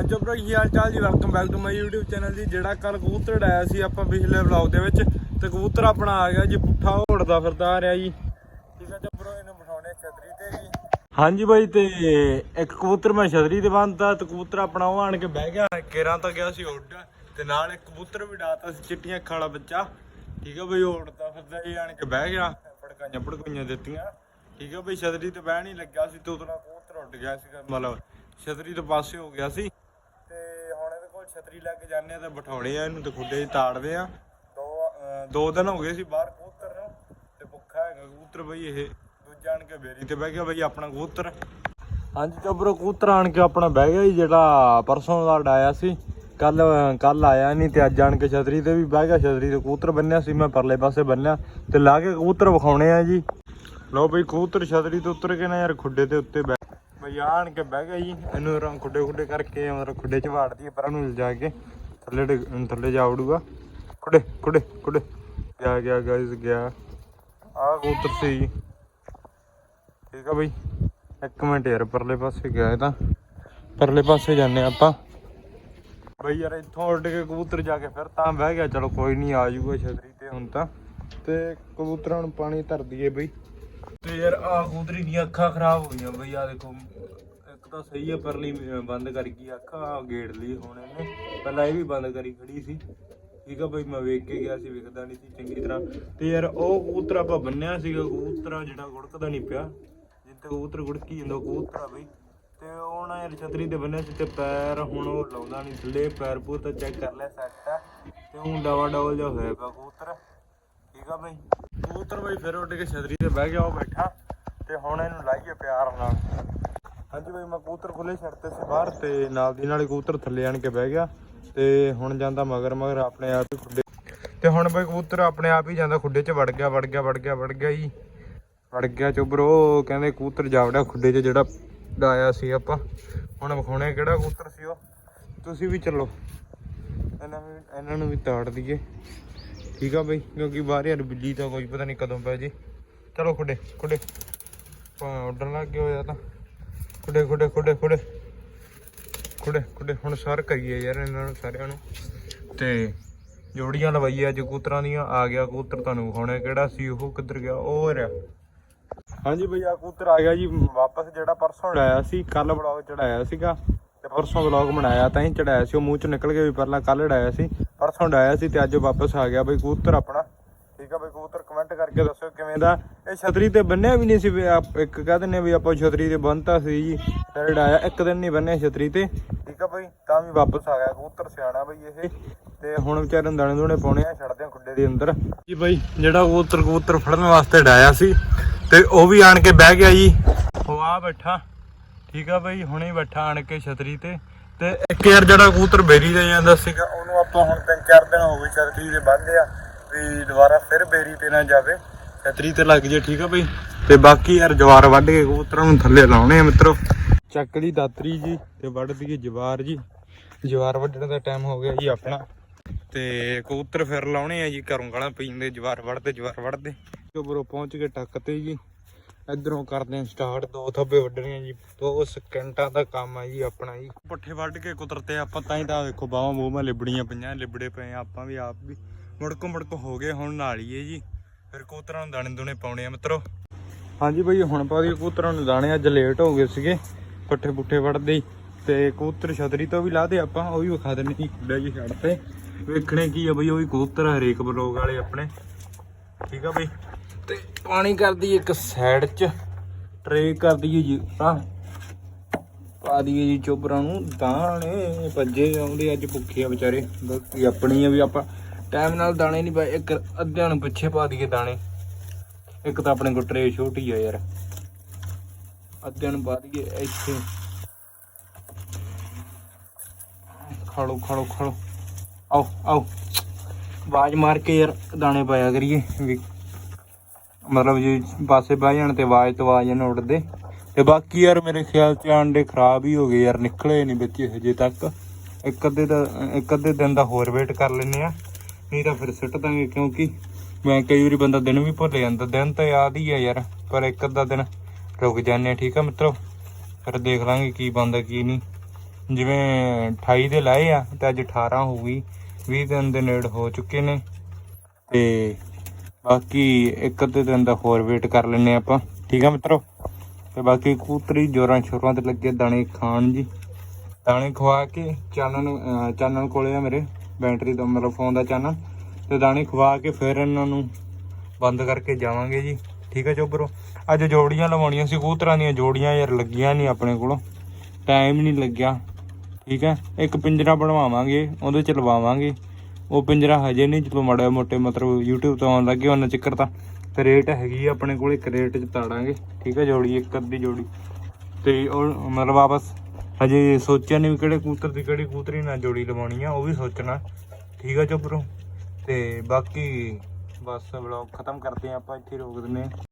ਹਾਂਜੀ ਬ్రో ਕੀ ਹਾਲ ਚਾਲ ਜੀ? Welcome back to my YouTube channel ਜੀ, ਜਿਹੜਾ ਕੱਲ ਕਬੂਤਰ ਡਾਇਆ ਸੀ ਆਪਾਂ ਪਿਛਲੇ ਵਲੌਗ ਦੇ ਵਿੱਚ ਤੇ ਕਬੂਤਰ ਆਪਣਾ ਆ ਗਿਆ ਜੀ, ਪੁੱਠਾ ਉੜਦਾ ਫਿਰਦਾ ਆ ਰਿਹਾ ਜੀ। ਠੀਕ ਹੈ ਜੀ ਇਹਨੂੰ ਬਿਠਾਉਣੇ ਛਤਰੀ ਤੇ ਜੀ। ਹਾਂਜੀ ਬਾਈ, ਤੇ ਇੱਕ ਕਬੂਤਰ ਮੈਂ ਛਤਰੀ ਤੇ ਬੰਨਤਾ, ਤੇ ਕਬੂਤਰ ਆਪਣਾ ਉਹ ਆਣ ਕੇ ਬਹਿ ਗਿਆ। ਕੇਰਾਂ ਤਾਂ ਗਿਆ ਸੀ ਉੱਡ, ਤੇ ਨਾਲ ਇੱਕ ਕਬੂਤਰ ਵੀ ਡਾਤਾ ਸੀ, ਚਿੱਟੀਆਂ ਅੱਖਾਂ ਵਾਲਾ ਬੱਚਾ। ਠੀਕ ਹੈ ਬਈ ਉਹ ਉੜਦਾ ਫਿਰਦਾ ਇਹ ਆਣ ਕੇ ਬਹਿ ਗਿਆ। ਫੜਕਾਈਆਂ ਫੜਕਾਈਆਂ ਦਿੱਤੀਆਂ। ਠੀਕ ਹੈ ਬਈ, ਛਤਰੀ ਤੇ ਬਹਿ ਨਹੀਂ ਲੱਗਾ ਸੀ, ਤੇ ਉਦੋਂ ਕਬੂਤਰ ਉੱਡ ਗਿਆ ਸੀ ਮਤਲਬ ਛਤਰੀ ਦੇ ਪਾਸੇ ਹੋ ਗਿਆ ਸੀ। ਛਤਰੀ ਲੈ ਕੇ ਜਾਂਦੇ ਆ ਤੇ ਬਿਠਾਉਣੇ ਆ ਇਹਨੂੰ ਤੇ ਖੁੱਡੇ 'ਚ ਤਾੜਦੇ ਆ। ਦੋ, ਅਹ, ਦੋ ਦਿਨ ਹੋ ਗਏ ਸੀ ਬਾਹਰ ਕਬੂਤਰ ਨੂੰ ਤੇ ਭੁੱਖਾ ਹੈਗਾ ਕਬੂਤਰ ਬਈ ਇਹ। ਦੂਜਾ ਆਣ ਕੇ ਬੇਰੀ ਤੇ ਬਹਿ ਗਿਆ ਬਈ ਆਪਣਾ ਕਬੂਤਰ। ਹਾਂਜੀ ਚੋਬਰੋ, ਕਬੂਤਰ ਆਣ ਕੇ ਆਪਣਾ ਬਹਿ ਗਿਆ ਜੀ, ਜਿਹੜਾ ਪਰਸੋਂ ਦਾ ਡਾਇਆ ਸੀ। ਕੱਲ ਕੱਲ ਆਇਆ ਨਹੀਂ ਤੇ ਅੱਜ ਆਣ ਕੇ ਛਤਰੀ ਤੇ ਵੀ ਬਹਿ ਗਿਆ, ਛਤਰੀ ਤੇ ਕਬੂਤਰ ਬੰਨਿਆ ਸੀ, ਮੈਂ ਪਰਲੇ ਪਾਸੇ ਬੰਨਿਆ ਤੇ ਲਾ ਕੇ ਕਬੂਤਰ ਵਿਖਾਉਣੇ ਆ ਜੀ। ਲਓ ਬਈ, ਕਬੂਤਰ ਛਤਰੀ ਤੋਂ ਉਤਰ ਕੇ ਨਾ ਯਾਰ ਖੁੱਡੇ ਤੇ ਉੱਤੇ ਬਹਿ ਆਣ ਕੇ ਬਹਿ ਗਿਆ ਜੀ। ਇਹਨੂੰ ਰੰਗ ਖੁੱਡੇ ਖੁੱਡੇ ਕਰਕੇ ਮਤਲਬ ਖੁੱਡੇ ਚ ਵਾੜਦੀ ਹੈ ਪਰ ਉਹਨੂੰ ਲਿਜਾ ਕੇ ਥੱਲੇ ਥੱਲੇ ਜਾ ਵੜੂਗਾ। ਖੁੱਡੇ ਖੁੱਡੇ ਖੁੱਡੇ। ਗਿਆ ਗਿਆ ਗਾਇਸ ਗਿਆ। ਆ ਕਬੂਤਰ ਸੀ ਜੀ। ਠੀਕ ਆ ਬਈ। ਇੱਕ ਮਿੰਟ ਯਾਰ, ਪਰਲੇ ਪਾਸੇ ਗਿਆ ਇਹ ਤਾਂ। ਪਰਲੇ ਪਾਸੇ ਜਾਂਦੇ ਆਪਾਂ। ਬਈ ਯਾਰ, ਇੱਥੋਂ ਉੱਡ ਕੇ ਕਬੂਤਰ ਜਾ ਕੇ ਫਿਰ ਤਾਂ ਬਹਿ ਗਿਆ। ਚਲੋ ਕੋਈ ਨਹੀਂ, ਆ ਜਾਊਗਾ ਛਤਰੀ ਤੇ ਹੁਣ ਤਾਂ। ਤੇ ਕਬੂਤਰਾਂ ਨੂੰ ਪਾਣੀ ਧਰ ਦਈਏ ਬਈ। ਤੇ ਯਾਰ ਆ ਕਬੂਤਰੀ ਦੀਆਂ ਅੱਖਾਂ ਖਰਾਬ ਹੋ ਗਈਆਂ ਬਈ ਆ ਦੇਖੋ, ਇੱਕ ਤਾਂ ਸਹੀ ਹੈ ਪਰਲੀ, ਅਹ, ਬੰਦ ਕਰ ਗਈ ਅੱਖਾਂ ਗੇੜ ਲਈ ਹੁਣ ਇਹਨੇ ਪਹਿਲਾਂ ਇਹ ਵੀ ਬੰਦ ਕਰੀ ਖੜੀ ਸੀ। ਠੀਕ ਆ ਬਈ, ਮੈਂ ਵੇਖ ਕੇ ਗਿਆ ਸੀ, ਵਿਖਦਾ ਨਹੀਂ ਸੀ ਚੰਗੀ ਤਰ੍ਹਾਂ। ਤੇ ਯਾਰ ਉਹ ਕਬੂਤਰ ਆਪਾਂ ਬੰਨਿਆ ਸੀਗਾ ਕਬੂਤਰਾ ਜਿਹੜਾ ਗੁੜਕਦਾ ਨਹੀਂ ਪਿਆ। ਜਿੱਥੇ ਕਬੂਤਰ ਗੁੜਕੀ ਜਾਂਦਾ, ਉਹ ਬਈ। ਤੇ ਉਹ ਨਾ ਯਾਰ ਛਤਰੀ ਤੇ ਬੰਨਿਆ ਸੀ ਤੇ ਪੈਰ ਹੁਣ ਉਹ ਲਾਉਂਦਾ ਨਹੀਂ, ਥੱਲੇ ਪੈਰ ਪੂਰ ਤਾਂ ਚੈੱਕ ਕਰ ਲਿਆ ਸੈੱਟ ਆ। ਤੇ ਹੁਣ ਡਵਾ ਡਬਲ ਜਿਹਾ ਹੋਇਆ ਪਿਆ ਕਬੂਤਰ ਠੀਕ ਆ ਬਈ? ਕਬੂਤਰ ਬਈ ਫਿਰ ਉੱਡ ਕੇ ਛਤਰੀ ਤੇ ਬਹਿ ਗਿਆ, ਉਹ ਬੈਠਾ। ਤੇ ਹੁਣ ਇਹਨੂੰ ਲਾਈਏ ਪਿਆਰ ਨਾਲ। ਹਾਂਜੀ ਬਈ, ਮੈਂ ਕਬੂਤਰ ਖੁੱਲੇ ਛੱਡਤੇ ਸੀ ਬਾਹਰ ਤੇ ਨਾਲ ਦੀ ਨਾਲ ਹੀ ਕਬੂਤਰ ਥੱਲੇ ਆਣ ਕੇ ਬਹਿ ਗਿਆ। ਤੇ ਹੁਣ ਜਾਂਦਾ ਮਗਰ ਮਗਰ ਆਪਣੇ ਆਪ ਹੀ ਖੁੱਡੇ। ਤੇ ਹੁਣ ਬਈ ਕਬੂਤਰ ਆਪਣੇ ਆਪ ਹੀ ਜਾਂਦਾ ਖੁੱਡੇ 'ਚ ਵੜ ਗਿਆ ਵੜ ਗਿਆ ਵੜ ਗਿਆ ਵੜ ਗਿਆ ਜੀ। ਵੜ ਗਿਆ ਚੁਬਰੋ ਕਹਿੰਦੇ ਕਬੂਤਰ ਜਾਵੜਿਆ ਖੁੱਡੇ 'ਚ ਜਿਹੜਾ ਡਾਇਆ ਸੀ ਆਪਾਂ। ਹੁਣ ਵਿਖਾਉਣੇ ਕਿਹੜਾ ਕਬੂਤਰ ਸੀ ਉਹ। ਤੁਸੀਂ ਵੀ ਚੱਲੋ। ਇਹਨਾਂ ਨੂੰ ਇਹਨਾਂ ਨੂੰ ਵੀ ਤਾੜ ਦਈਏ। ਠੀਕ ਆ ਬਈ, ਕਿਉਂਕਿ ਬਾਹਰ ਯਾਰ ਬਿੱਲੀ ਤਾਂ ਕੋਈ ਪਤਾ ਨਹੀਂ ਕਦੋਂ ਪੈ ਜੇ। ਚਲੋ ਖੁੱਡੇ ਖੁੱਡੇ। ਉੱਡਣ ਲੱਗ ਗਿਆ ਹੋਇਆ ਤਾਂ। ਖੁੱਡੇ ਖੁੱਡੇ ਖੁੱਡੇ ਖੁੱਡੇ। ਖੁੱਡੇ ਖੁੱਡੇ, ਹੁਣ ਸਰ ਕਰੀਏ ਯਾਰ ਇਹਨਾਂ ਨੂੰ ਸਾਰਿਆਂ ਨੂੰ। ਤੇ ਜੋੜੀਆਂ ਲਵਾਈਏ ਅੱਜ ਕੂਤਰਾਂ ਦੀਆਂ। ਆ ਗਿਆ ਕੂਤਰ ਤੁਹਾਨੂੰ ਵਿਖਾਉਣੇ ਕਿਹੜਾ ਸੀ, ਉਹ ਕਿੱਧਰ ਗਿਆ, ਉਹ ਰਿਹਾ। ਹਾਂਜੀ ਬਈ ਆ ਕੂਤਰ ਆ ਗਿਆ ਜੀ, ਵਾਪਸ ਜਿਹੜਾ ਪਰਸੋਂ ਲਾਇਆ ਸੀ ਕੱਲ ਵਲੌਗ ਚੜਾਇਆ ਸੀਗਾ। ਤੇ ਪਰਸੋਂ ਵਲੌਗ ਬਣਾਇਆ ਤਾਂ ਹੀ ਚੜਾਇਆ ਸੀ, ਉਹ ਮੂੰਹ ਚ ਨਿਕਲ ਕੇ ਵੀ ਪਹਿਲਾਂ ਕੱਲ ਉਡਾਇਆ ਸੀ। ਪਰਸੋਂ ਉਡਾਇਆ ਸੀ ਤੇ ਅੱਜ ਵਾਪਸ ਆ ਗਿਆ ਬਈ ਕਬੂਤਰ ਆਪਣਾ। ਠੀਕ ਆ ਬਈ ਕਬੂਤਰ ਕਮੈਂਟ ਕਰਕੇ ਦੱਸਿਓ ਕਿਵੇਂ ਦਾ। ਇਹ ਛਤਰੀ ਤੇ ਬੰਨਿਆ ਵੀ ਨਹੀਂ ਸੀ ਵੀ ਆਪ- ਇੱਕ ਕਹਿ ਦਿੰਨੇ ਵੀ ਆਪਾਂ ਛਤਰੀ ਤੇ ਬੰਨਤਾ ਸੀ ਜੀ, ਫਿਰ ਉਡਾਇਆ ਇੱਕ ਦਿਨ ਨਹੀਂ ਬੰਨਿਆ ਛਤਰੀ ਤੇ। ਠੀਕ ਆ ਬਈ, ਤਾਂ ਵੀ ਵਾਪਸ ਆ ਗਿਆ ਕਬੂਤਰ ਸਿਆਣਾ ਬਈ ਇਹ। ਤੇ ਹੁਣ ਵਿਚਾਰੇ ਦਾਣੇ ਦੋਣੇ ਪਾਉਣੇ ਆ, ਛੱਡਦੇ ਆ ਖੁੱਡੇ ਦੇ ਅੰਦਰ। ਜੀ ਬਈ, ਜਿਹੜਾ ਕਬੂਤਰ ਕਬੂਤਰ ਫੜਨ ਵਾਸਤੇ ਡਾਇਆ ਸੀ, ਤੇ ਉਹ ਵੀ ਆਣ ਕੇ ਬਹਿ ਗਿਆ ਜੀ। ਉਹ ਆ ਬੈਠਾ। ਠੀਕ ਆ ਬਈ, ਹੁਣੇ ਬੈਠਾ ਆਣ ਕੇ ਛਤਰੀ ਤੇ। ਤੇ ਇੱਕ ਯਾਰ ਜਿਹੜਾ ਕਬੂਤਰ ਬੇਰੀ ਤੇ ਜਾਂਦਾ ਸੀਗਾ, ਉਹਨੂੰ ਆਪਾਂ ਹੁਣ ਤਿੰਨ ਚਾਰ ਦਿਨ ਹੋ ਗਏ ਛਤਰੀ ਤੇ ਬੰਨ੍ਹਦੇ ਆ ਵੀ ਦੁਬਾਰਾ ਫਿਰ ਬੇਰੀ ਤੇ ਨਾ ਜਾਵੇ। ਛਤਰੀ ਤੇ ਲੱਗ ਜੇ, ਠੀਕ ਆ ਬਈ। ਤੇ ਬਾਕੀ ਯਾਰ ਜਵਾਰ ਵੱਢ ਕੇ ਕਬੂਤਰਾਂ ਨੂੰ ਥੱਲੇ ਲਾਉਣੇ ਆ ਮਿੱਤਰੋ। ਚੱਕ ਲਈ ਦਾਤਰੀ ਜੀ ਤੇ ਵੱਢ ਦਈਏ ਜਵਾਰ ਜੀ। ਜਵਾਰ ਵੱਢਣ ਦਾ ਟਾਈਮ ਹੋ ਗਿਆ ਜੀ ਆਪਣਾ। ਤੇ ਕਬੂਤਰ ਫਿਰ ਲਾਉਣੇ ਆ ਜੀ, ਘਰੋਂ ਗਾਲਾਂ ਪਈ ਜਾਂਦੇ ਜਵਾਰ ਵੱਢਦੇ ਜਵਾਰ ਵੱਢਦੇ। ਚੋਬਰੋ ਪਹੁੰਚ ਕੇ ਟੱਕ ਤੇ ਜੀ। ਇਧਰੋਂ ਕਰਦੇ ਆ ਸਟਾਰਟ ਦੋ ਥੱਬੇ ਵੱਢਣੇ ਆ ਜੀ, ਦੋ ਸਕਿੰਟਾਂ ਦਾ ਕੰਮ ਆ ਜੀ ਆਪਣਾ ਜੀ। ਪੱਠੇ ਵੱਢ ਕੇ ਕੁਤਰਤੇ ਆਪਾਂ ਤਾਂ ਹੀ ਤਾਂ ਵੇਖੋ ਬਾਹਾਂ ਮੂੰਹਾਂ ਲਿਬੜੀਆਂ ਪਈਆਂ, ਲਿਬੜੇ ਪਏ ਆ ਆਪਾਂ ਵੀ ਆਪ ਵੀ। ਮੁੜਕੋ ਮੁੜਕੋ ਹੋ ਗਏ ਹੁਣ ਨਾਲੀਏ ਜੀ। ਫਿਰ ਕਬੂਤਰਾਂ ਨੂੰ ਦਾਣੇ ਦੁਣੇ ਪਾਉਣੇ ਆ ਮਿੱਤਰੋ। ਹਾਂਜੀ ਬਈ, ਹੁਣ ਪਾ ਦੀ ਕਬੂਤਰਾਂ ਨੂੰ ਦਾਣੇ, ਅੱਜ ਲੇਟ ਹੋ ਗਏ ਸੀਗੇ। ਪੱਠੇ ਪੁੱਠੇ ਵੱਢਦੇ ਹੀ ਤੇ ਕਬੂਤਰ ਛਤਰੀ ਤੋਂ ਵੀ ਲਾਦੇ ਆਪਾਂ, ਉਹ ਵੀ ਵਿਖਾ ਦਿੰਨੇ ਜੀ ਖੁੱਡਾ ਜੀ ਛੱਡ ਤੇ। ਵੇਖਣੇ ਕੀ ਆ ਬਈ, ਉਹ ਵੀ ਕਬੂਤਰ ਹਰੇਕ ਬਲੋਗ ਵਾਲੇ ਆਪਣੇ। ਠੀਕ ਆ ਬਈ? ਤੇ ਪਾਣੀ ਕਰਦੀ ਇੱਕ ਸਾਈਡ 'ਚ ਟਰੇ ਕਰਦੀ ਦਈਏ ਜੀ ਤਾਂ। ਪਾ ਦਈਏ ਜੀ ਚੋਬਰਾਂ ਨੂੰ, ਦਾਣੇ ਭੱਜੇ ਆਉਂਦੇ ਅੱਜ ਭੁੱਖੇ ਆ ਵਿਚਾਰੇ। ਬਾਕੀ ਆਪਣੀ ਆ ਵੀ ਆਪਾਂ ਟਾਈਮ ਨਾਲ ਦਾਣੇ ਨਹੀਂ ਪਾਏ ਇੱਕ ਅੱਧਿਆਂ ਨੂੰ ਪਿੱਛੇ ਪਾ ਦਈਏ ਦਾਣੇ। ਇੱਕ ਤਾਂ ਆਪਣੇ ਕੋਲ ਟਰੇ ਛੋਟੀ ਆ ਯਾਰ। ਅੱਧਿਆਂ ਨੂੰ ਪਾ ਦਈਏ ਇੱਥੇ। ਖੜੋ ਖੜੋ ਖੜੋ ਆਓ ਆਓ। ਆਵਾਜ਼ ਮਾਰ ਕੇ ਯਾਰ ਦਾਣੇ ਪਾਇਆ ਕਰੀਏ। ਵੀ ਮਤਲਬ ਜੇ ਪਾਸੇ ਬਹਿ ਜਾਣ ਤੇ ਆਵਾਜ਼ ਤੋਂ ਆਵਾਜ਼ ਨਾ ਉੱਡਦੇ। ਤੇ ਬਾਕੀ ਯਾਰ ਮੇਰੇ ਖਿਆਲ ਚ ਆਂਡੇ ਖਰਾਬ ਹੀ ਹੋ ਗਏ ਯਾਰ, ਨਿਕਲੇ ਨਹੀਂ ਵਿੱਚ ਹਜੇ ਤੱਕ। ਇੱਕ ਅੱਧੇ ਦਾ, ਇੱਕ ਅੱਧੇ ਦਿਨ ਦਾ ਹੋਰ ਵੇਟ ਕਰ ਲੈਨੇ ਆ ਨਹੀਂ ਤਾਂ ਫਿਰ ਸਿੱਟ ਦਾਂਗੇ ਕਿਉਂਕਿ ਮੈਂ ਕਈ ਵਾਰੀ ਬੰਦਾ ਦਿਨ ਵੀ ਭੁੱਲ ਜਾਂਦਾ। ਦਿਨ ਤਾਂ ਯਾਦ ਹੀ ਆ ਯਾਰ, ਪਰ ਇੱਕ ਅੱਧਾ ਦਿਨ ਰੁਕ ਜਾਂਦੇ ਆ ਠੀਕ ਆ ਮਿੱਤਰੋ? ਫਿਰ ਦੇਖ ਲਾਂਗੇ ਕੀ ਬੰਦਾ ਕੀ ਨਹੀਂ। ਜਿਵੇਂ 28 ਦੇ ਲਾਏ ਆ, ਤੇ ਅੱਜ 18 ਹੋ ਗਈ 20 ਦਿਨ ਦੇ ਨੇੜ ਹੋ ਚੁੱਕੇ ਨੇ। ਤੇ ਬਾਕੀ ਇੱਕ ਅੱਧੇ ਦਿਨ ਦਾ ਹੋਰ ਵੇਟ ਕਰ ਲੈਨੇ ਆਪਾਂ। ਠੀਕ ਆ ਮਿੱਤਰੋ? ਤੇ ਬਾਕੀ ਕੂਤਰੀ ਜੋਰਾਂ ਸ਼ੋਰਾਂ ਤੇ ਲੱਗੇ ਦਾਣੇ ਖਾਣ ਜੀ। ਦਾਣੇ ਖਵਾ ਕੇ ਚਾਨਣ ਚਾਨਣ ਕੋਲੇ ਆ ਮੇਰੇ। ਬੈਟਰੀ ਦਾ ਮਤਲਬ ਫੋਨ ਦਾ ਚਾਨਣ। ਤੇ ਦਾਣੇ ਖਵਾ ਕੇ ਫਿਰ ਇਹਨਾਂ ਨੂੰ ਬੰਦ ਕਰਕੇ ਜਾਵਾਂਗੇ ਜੀ। ਠੀਕ ਹੈ ਚੋਬਰੋ ਅੱਜ ਜੋੜੀਆਂ ਲਵਾਉਣੀਆਂ ਸੀ, ਕੂਤਰਾਂ ਦੀਆਂ ਜੋੜੀਆਂ ਯਾਰ ਲੱਗੀਆਂ ਨਹੀਂ ਆਪਣੇ ਕੋਲੋਂ। ਟਾਈਮ ਨਹੀਂ ਲੱਗਿਆ। ਠੀਕ ਹੈ ਇੱਕ ਪਿੰਜਰਾ ਬਣਵਾਵਾਂਗੇ, ਉਹਦੇ ਚ ਲਵਾਵਾਂਗੇ। ਉਹ ਪਿੰਜਰਾ ਹਜੇ ਨਹੀਂ ਚਲੋ ਮਾੜਾ ਮੋਟੇ ਮਤਲਬ YouTube ਤੋਂ ਆਉਣ ਲੱਗੇ ਉਹਨਾਂ ਚੱਕਰ ਤਾਂ, ਤੇ ਰੇਟ ਹੈਗੀ ਆ ਆਪਣੇ ਕੋਲ ਇੱਕ ਰੇਟ ਚ ਤਾੜਾਂਗੇ ਠੀਕ ਹੈ ਜੋੜੀ, ਇੱਕ ਅੱਧੀ ਜੋੜੀ। ਤੇ ਉਹ ਮਤਲਬ ਆਪਸ ਹਜੇ ਸੋਚਿਆ ਨਹੀਂ ਵੀ ਕਿਹੜੇ ਕੂਤਰ ਦੀ ਕਿਹੜੀ ਕੂਤਰੀ ਨਾਲ ਜੋੜੀ ਲਵਾਉਣੀ ਆ, ਉਹ ਵੀ ਸੋਚਣਾ, ਠੀਕ ਆ ਚੋਬਰੋ ਤੇ ਬਾਕੀ ਬਸ ਵਲੌਗ ਖਤਮ ਕਰਦੇ ਹਾਂ ਆਪਾਂ, ਇੱਥੇ ਹੀ ਰੋਕ ਦਿੰਦੇ ਹਾਂ